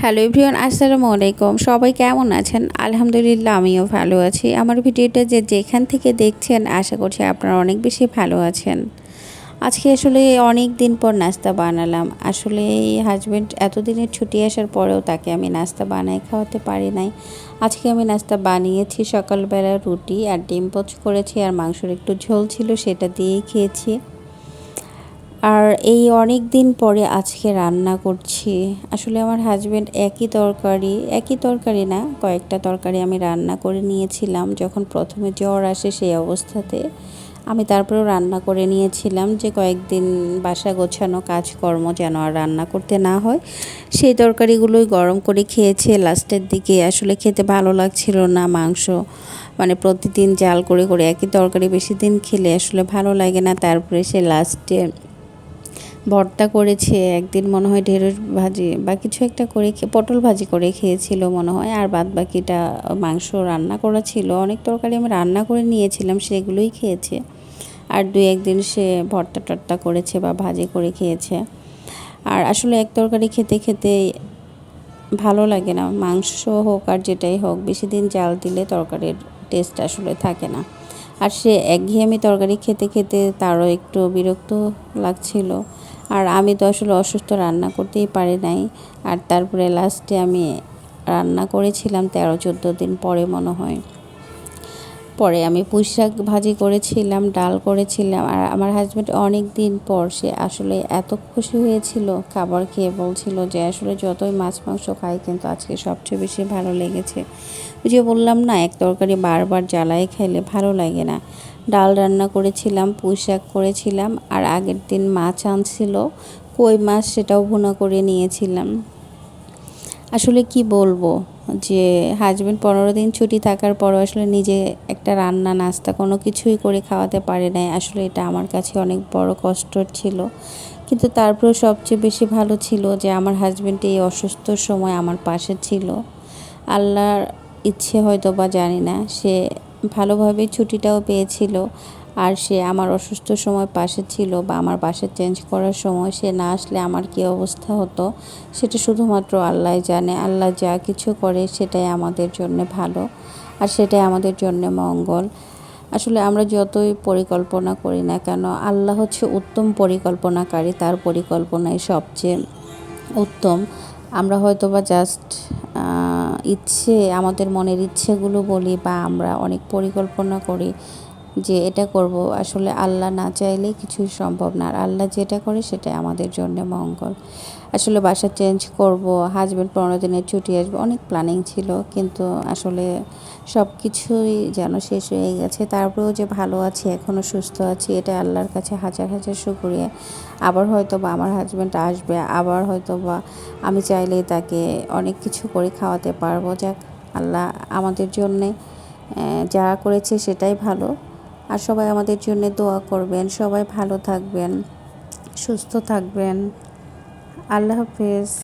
Hello everyone, আসসালামু আলাইকুম। সবাই কেমন আছেন? আলহামদুলিল্লাহ, আমিও ভালো আছি। আমার ভিডিওটা যে যেখান থেকে দেখছেন, আশা করছি আপনারা অনেক বেশি ভালো আছেন। আজকে আসলে অনেক দিন পর নাস্তা বানালাম। আসলে হাজব্যান্ড এতদিনের ছুটি আসার পরেও তাকে আমি নাস্তা বানাই খাওয়াতে পারি নাই। আজকে আমি নাস্তা বানিয়েছি সকালবেলা রুটি আর ডিম পোচ করেছি আর মাংসর একটু ঝোল ছিল সেটা দিয়েই খেয়েছি। আর এই অনেক দিন পরে আজকে রান্না করছি। আসলে আমার হাজব্যান্ড একই তরকারি একই তরকারি না, কয়েকটা তরকারি আমি রান্না করে নিয়েছিলাম। যখন প্রথমে জ্বর আসে সেই অবস্থাতে আমি তারপরেও রান্না করে নিয়েছিলাম যে কয়েকদিন বাসা গোছানো কাজকর্ম যেন আর রান্না করতে না হয়। সেই তরকারিগুলোই গরম করে খেয়েছে। লাস্টের দিকে আসলে খেতে ভালো লাগছিল না, মাংস মানে প্রতিদিন জাল করে করে একই তরকারি বেশি দিন খেলে আসলে ভালো লাগে না। তারপরে সে লাস্টে ভর্তা করেছে, একদিন মনে হয় ঢেঁড়স ভাজি বা কিছু একটা করে পটল ভাজি করে খেয়েছিল মনে হয়, আর বাদ বাকিটা মাংস রান্না করা ছিল। অনেক তরকারি আমি রান্না করে নিয়েছিলাম, সেগুলোই খেয়েছে। আর দু একদিন সে ভর্তা টর্তা করেছে বা ভাজি করে খেয়েছে। আর আসলে এক তরকারি খেতে খেতে ভালো লাগে না, মাংস হোক আর যেটাই হোক, বেশি দিন জাল দিলে তরকারির টেস্ট আসলে থাকে না। আর সে একঘেয়েমি তরকারি খেতে খেতে তারও একটু বিরক্ত লাগছিল। আর আমি তো আসলে অসুস্থ, রান্না করতেই পারি নাই। আর তারপরে লাস্টে আমি রান্না করেছিলাম তেরো চোদ্দ দিন পরে মনে হয়। পরে আমি পুঁই শাক ভাজি করেছিলাম, ডাল করেছিলাম আর আমার হাজব্যান্ড অনেক দিন পর সে আসলে এত খুশি হয়েছিল, খাবার খেয়ে বলছিল যে আসলে যতই মাছ, মাংস খাই কিন্তু আজকে সবচেয়ে বেশি ভালো লেগেছে। যে বললাম না, এক তরকারি বারবার জ্বালায় খাইলে ভালো লাগে না। ডাল রান্না করেছিলাম পুঁই শাক করেছিলাম আর আগের দিন মাছ আনছিল, কই মাছ সেটাও ভুনা করে নিয়েছিলাম। আসলে কি বলব? যে হাজব্যান্ড পনেরো দিন ছুটি থাকার পরও আসলে নিজে একটা রান্না, নাস্তা কোনো কিছুই করে খাওয়াতে পারে নাই। আসলে এটা আমার কাছে অনেক বড় কষ্ট ছিল। কিন্তু তারপরেও সবচেয়ে বেশি ভালো ছিল যে আমার হাজব্যান্ড এই অসুস্থ সময় আমার পাশে ছিল। আল্লাহর ইচ্ছে হয়তো বা জানি না। সে ভালোভাবে ছুটিটাও পেয়েছিল। আর সে আমার অসুস্থ সময় পাশে ছিল বা আমার বাসা চেঞ্জ করার সময় সে না আসলে আমার কী অবস্থা হতো, সেটা শুধুমাত্র আল্লাহ জানে। আল্লাহ যা কিছু করে সেটাই আমাদের জন্য ভালো আর সেটাই আমাদের জন্য মঙ্গল। আসলে আমরা যতই পরিকল্পনা করি না কেন, আল্লাহ হচ্ছে উত্তম পরিকল্পনাকারী, তার পরিকল্পনাই সবচেয়ে উত্তম। আমরা হয়তো বা জাস্ট ইচ্ছে, আমাদের মনের ইচ্ছেগুলো বলি বা আমরা অনেক পরিকল্পনা করি যে এটা করব। আসলে আল্লাহ না চাইলে কিছুই সম্ভব না। আর আল্লাহ যেটা করে সেটাই আমাদের জন্য মঙ্গল। আসলে বাসা চেঞ্জ করব হাজব্যান্ড পনেরো দিনের ছুটি আসবে, অনেক প্ল্যানিং ছিল। কিন্তু আসলে সব কিছুই যেন শেষ হয়ে গেছে। তারপরেও যে ভালো আছি এখনও সুস্থ আছি, এটা আল্লাহর কাছে হাজার হাজার শুক্রিয়া। আবার হয়তো বা আমার হাজব্যান্ড আসবে, আবার হয়তো বা আমি চাইলেই তাকে অনেক কিছু করে খাওয়াতে পারব। যাক, আল্লাহ আমাদের জন্যে যা করেছে সেটাই ভালো। আর সবাই আমাদের জন্য দোয়া করবেন সবাই ভালো থাকবেন সুস্থ থাকবেন। আল্লাহ হাফেজ।